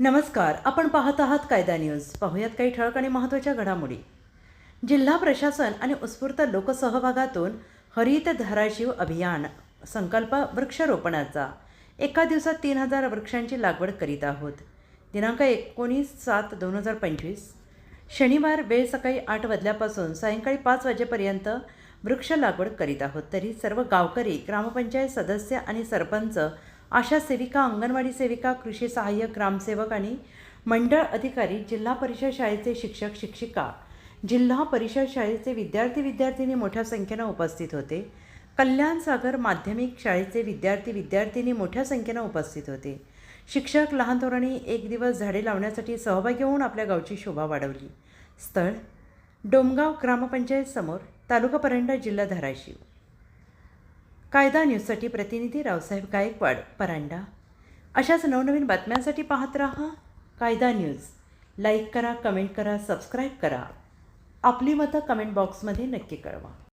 नमस्कार आपण पाहत आहात कायदा न्यूज. पाहूयात काही ठळक आणि महत्त्वाच्या घडामोडी. जिल्हा प्रशासन आणि उत्स्फूर्त लोकसहभागातून हरित धाराशिव अभियान संकल्प वृक्षारोपणाचा. एका दिवसात तीन हजार वृक्षांची लागवड करीत आहोत. दिनांक एकोणीस सात दोन हजार पंचवीस. शनिवार वेळ सकाळी आठ वाजल्यापासून सायंकाळी पाच वाजेपर्यंत वृक्ष लागवड करीत आहोत. तरी सर्व गावकरी ग्रामपंचायत सदस्य आणि सरपंच आशा सेविका अंगणवाडी सेविका कृषी सहाय्यक ग्रामसेवक आणि मंडळ अधिकारी जिल्हा परिषद शाळेचे शिक्षक शिक्षिका जिल्हा परिषद शाळेचे विद्यार्थी विद्यार्थिनी मोठ्या संख्येनं उपस्थित होते. कल्याण सागर माध्यमिक शाळेचे विद्यार्थी विद्यार्थिनी मोठ्या संख्येनं उपस्थित होते. शिक्षक लहान थोरांनी एक दिवस झाडे लावण्यासाठी सहभागी होऊन आपल्या गावची शोभा वाढवली. स्थळ डोमगाव ग्रामपंचायत समोर तालुका परंडा जिल्हा धाराशिव. कायदा न्यूजसाठी प्रतिनिधी रावसाहेब गायकवाड परांडा. अशाच नवनवीन बातम्यांसाठी पाहत राहा कायदा न्यूज. लाईक करा कमेंट करा सबस्क्राईब करा. आपली मतं कमेंट बॉक्समध्ये नक्की कळवा.